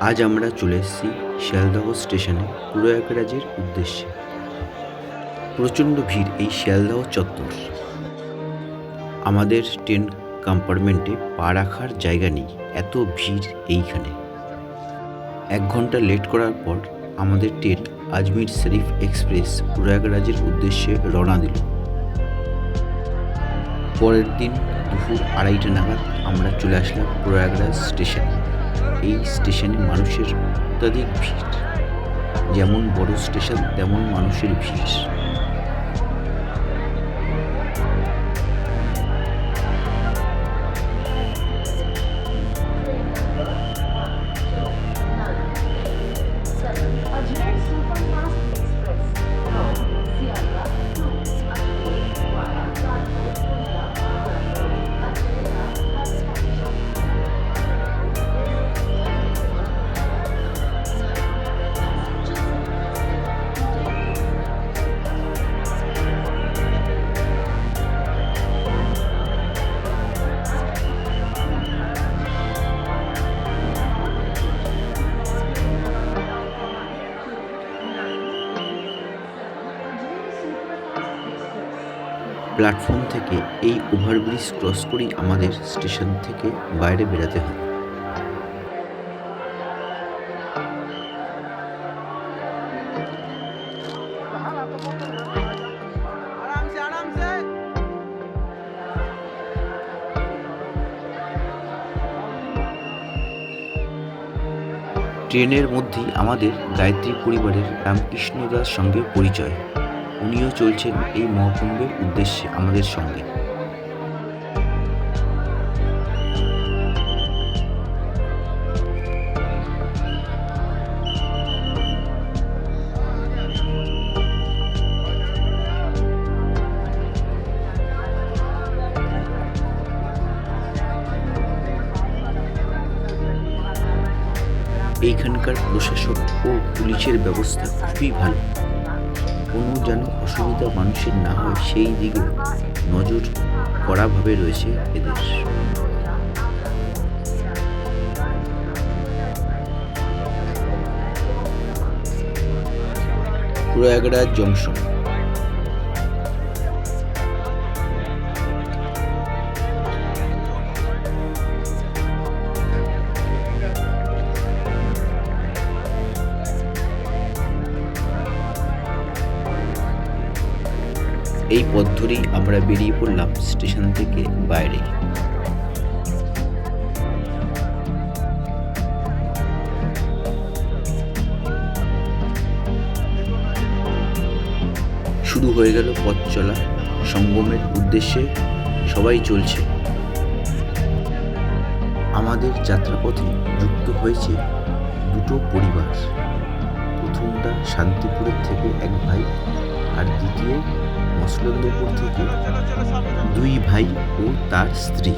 আজ আমরা চলে এসেছি শিয়ালদহ স্টেশনে প্রয়াগরাজের উদ্দেশ্যে। প্রচণ্ড ভিড় এই শিয়ালদহ চত্বর। আমাদের ট্রেন কম্পার্টমেন্টে পা রাখার জায়গা নেই, এত ভিড় এইখানে। এক ঘণ্টা লেট করার পর আমাদের ট্রেন আজমির শরীফ এক্সপ্রেস প্রয়াগরাজের উদ্দেশ্যে রওনা দিল। পরের দিন দুপুর আড়াইটা নাগাদ আমরা চলে আসলাম প্রয়াগরাজ স্টেশন। এই স্টেশনে মানুষের অত্যাধিক ভিড়। যেমন বড় স্টেশন তেমন মানুষের ভিড়। প্ল্যাটফর্ম থেকে এই ওভারব্রিজ ক্রস করেই আমাদের স্টেশন থেকে বাইরে বেরাতে হয়। ট্রেনের মধ্যেই আমাদের গায়ত্রী পরিবারের রামকৃষ্ণদার সঙ্গে পরিচয়। উনিও চলছেন এই মহাকুম্ভের উদ্দেশ্যে আমাদের সঙ্গে। এইখানকার প্রশাসন ও পুলিশের ব্যবস্থা খুবই ভালো। কোনো যেন অসুবিধা মানুষের না হয় সেই দিকে নজর কড়াভাবে রয়েছে এদের। প্রয়াগরাজ জংশন। ধরেই আমরা বেরিয়ে পড়লাম স্টেশন থেকে বাইরে। শুরু হয়ে গেল পথ চলা, সঙ্গমের উদ্দেশ্যে সবাই চলছে। আমাদের যাত্রাপথে যুক্ত হয়েছে দুটো পরিবার। প্রথমটা শান্তিপুরের থেকে এক ভাই আর দ্বিতীয় মুসলন্দপুর থেকে দুই ভাই ও তার স্ত্রী।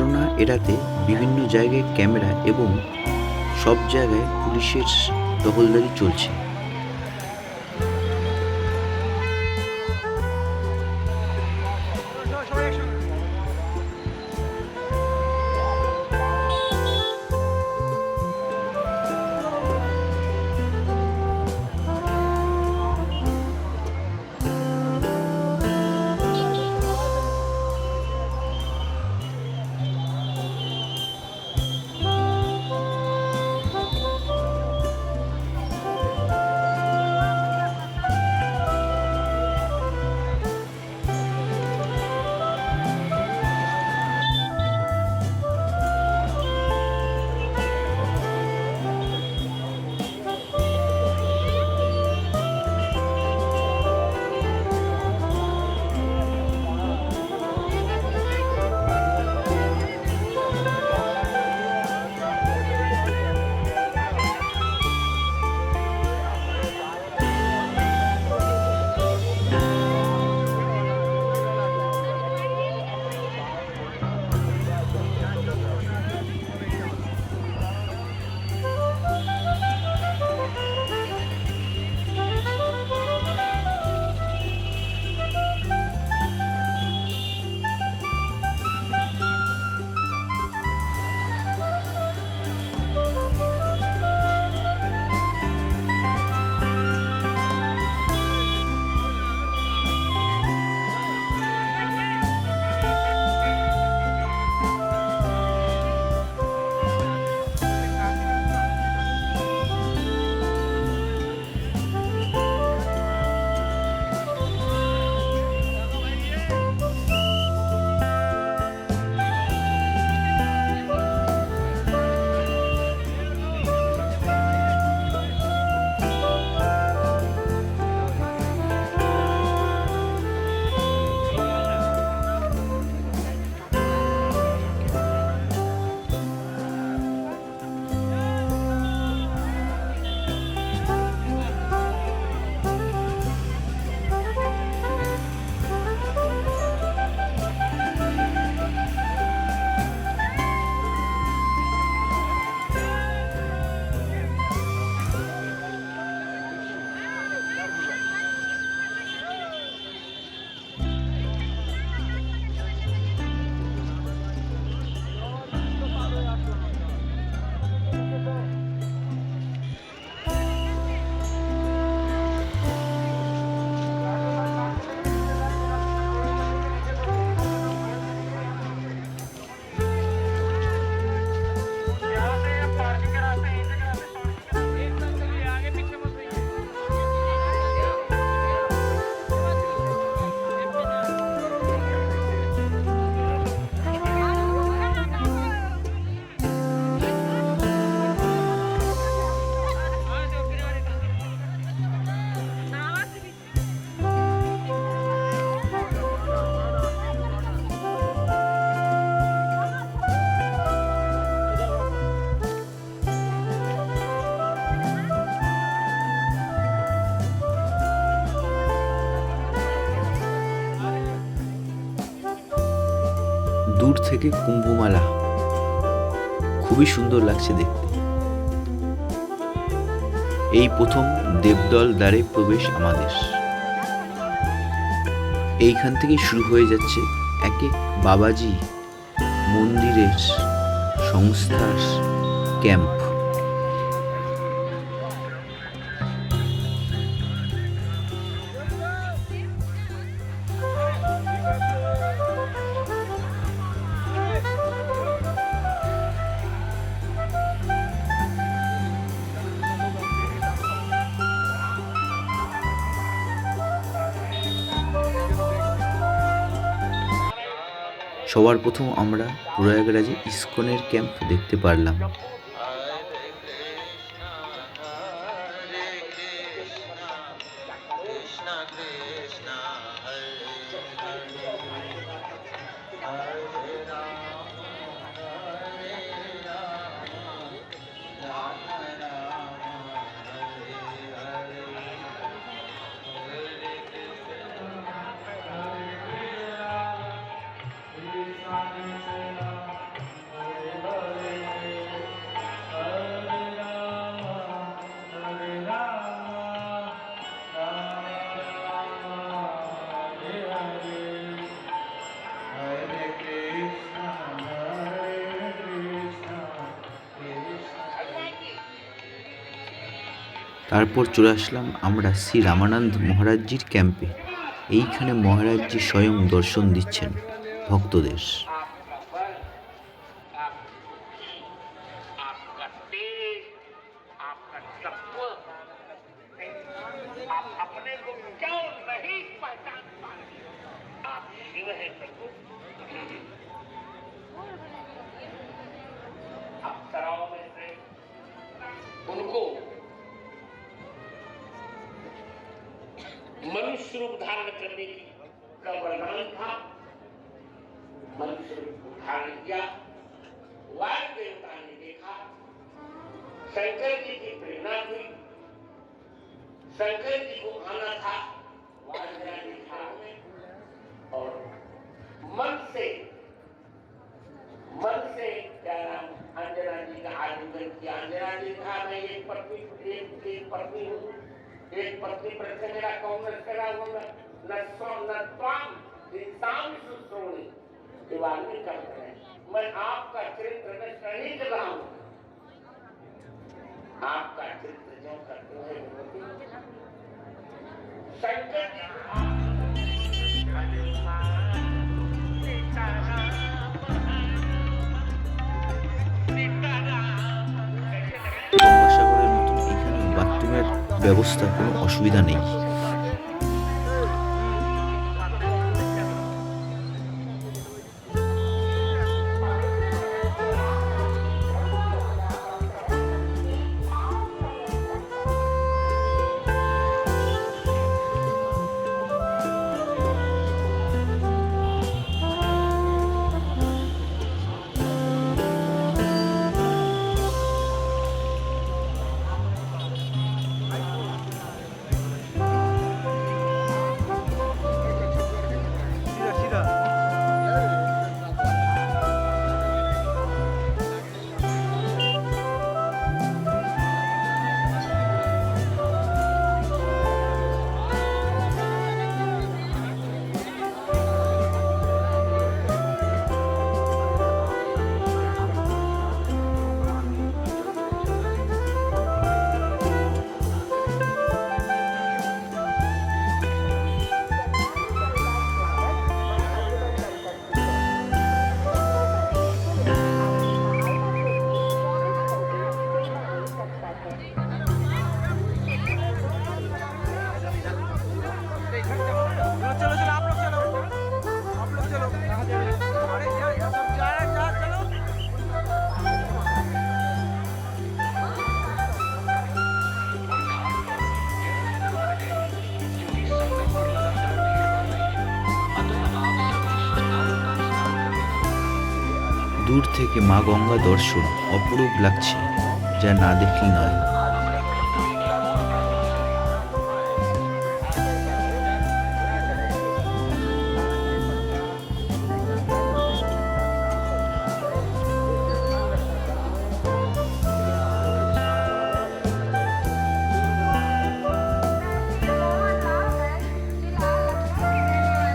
দুর্ঘটনা এড়াতে বিভিন্ন জায়গায় ক্যামেরা এবং সব জায়গায় পুলিশের টহলদারি চলছে। দূর থেকে কুম্ভমেলা। খুবই সুন্দর লাগছে দেখতে। এই প্রথম দেবদল দ্বারে প্রবেশ আমাদের। এইখান থেকে শুরু হয়ে যাচ্ছে একে বাবাজি মন্দিরের সংস্থার ক্যাম্প। সবার প্রথম আমরা প্রয়াগরাজে ইস্কনের ক্যাম্প দেখতে পারলাম। তারপর চলে আসলাম আমরা শ্রী রামানন্দ মহারাজজির ক্যাম্পে। এইখানে মহারাজজি স্বয়ং দর্শন দিচ্ছেন ভক্তদের। शंकर जी की प्रेरणा हुई शंकर जी को आना था और मन से मन से क्या नाम अंजना जी का आलिंगन किया। अंजना जी कहा मैं एक पत्नी एक, एक पत्नी हूँ। एक पत्नी पर से मेरा न करा होगा। न स्व न त्वाम इंसान सुश्रोणी ये वाल्मीकि करते हैं मैं आपका चरित्र नष्ट नहीं कर रहा हूँ। आपका चरित्र जो करते हैं भगवती शंकर जी গঙ্গাসাগরের মতন এখানে বাথরুমের ব্যবস্থা কোনো অসুবিধা নেই থেকে মা গঙ্গা দর্শন অপরূপ লাগছে, যা না দেখলে নয়।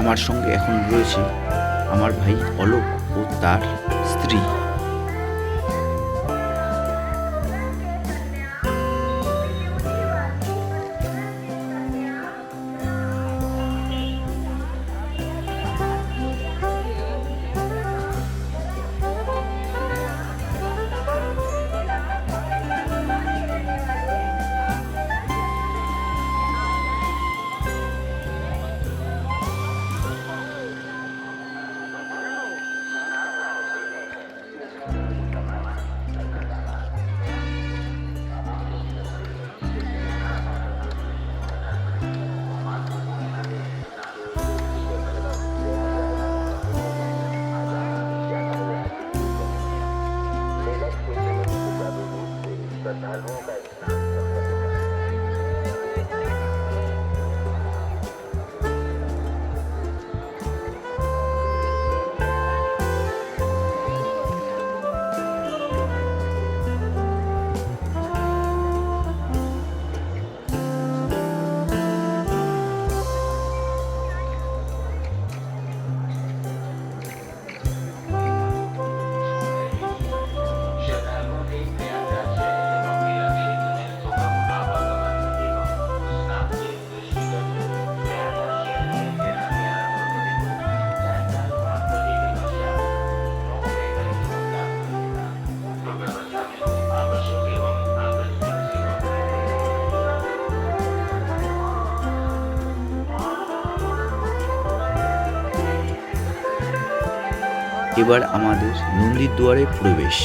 আমার সঙ্গে এখন রয়েছে আমার ভাই অলোক ও তার স্ত্রী। Roll. এবার আমাদের নন্দীর দুয়ারে প্রবেশ।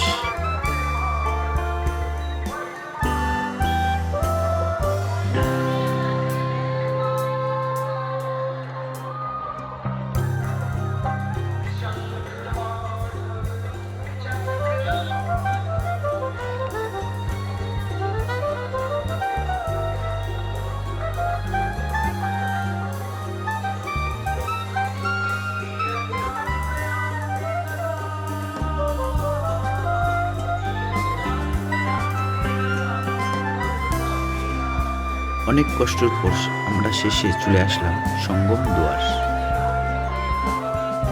অনেক কষ্টের পর আমরা শেষে চলে আসলাম সঙ্গম দুয়ার।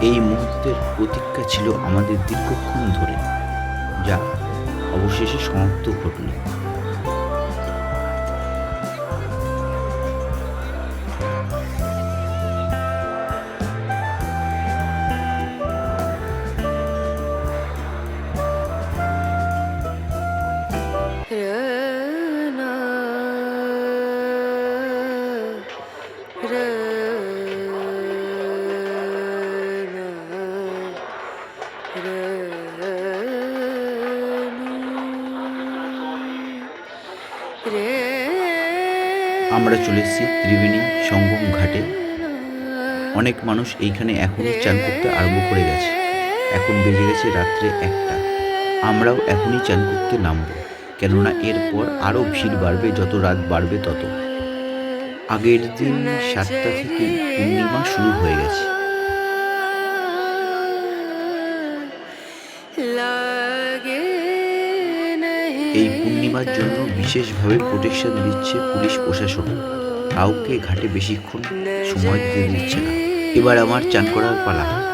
এই মুহূর্তের প্রতীক্ষা ছিল আমাদের দীর্ঘক্ষণ ধরে, যা অবশেষে সমাপ্ত ঘটল। আমরা চলে এসেছি ত্রিবেণী সঙ্গম ঘাটে। অনেক মানুষ এইখানে এখনই চান করতে আরম্ভ করে গেছে। এখন বেজে গেছে রাত্রে একটা। আমরাও এখনই চান করতে নামব। কেননা এরপর আরও ভিড় বাড়বে যত রাত বাড়বে তত। আগের দিন সাতটা থেকে পূর্ণিমা শুরু হয়ে গেছে। এই পূর্ণিমার জন্য বিশেষভাবে প্রোটেকশন দিচ্ছে পুলিশ প্রশাসন। কাউকে ঘাটে বেশিক্ষণ সময় দিতে দিচ্ছে না। এবার আমার চান করার পালা।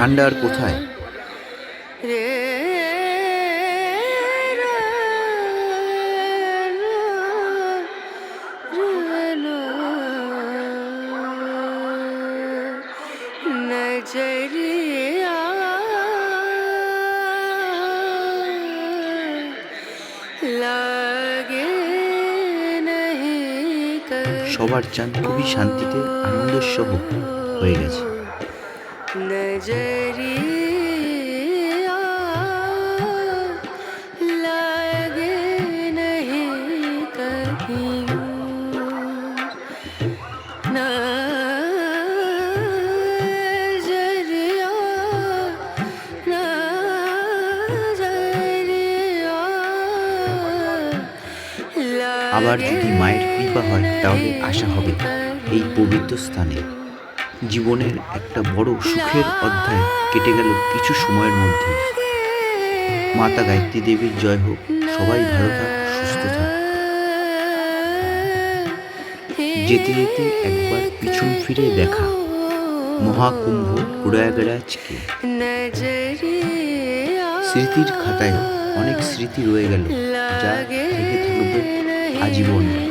ঠান্ডা আর কোথায়? সবার চান খুবই শান্তিতে আনন্দের সহ হয়ে গেছে। नजरिया लागे नहीं कहीं नजरिया नजरिया আবার যদি মায়ের কৃপা হয় তাহলে আশা হবে এই পবিত্র স্থানে জীবনের একটা বড় সুখের অধ্যায় কেটে গেল কিছু সময়ের মধ্যে। মাতা গায়ত্রী দেবীর জয় হোক। সবাই ভালো থাক, সুস্থ থাক। যেতে যেতে একবার পিছন ফিরে দেখা। মহাকুম্ভ প্রয়াগরাজকে স্মৃতির খাতায় অনেক স্মৃতি রয়ে গেল, যা থেকে থাকবে আজীবন।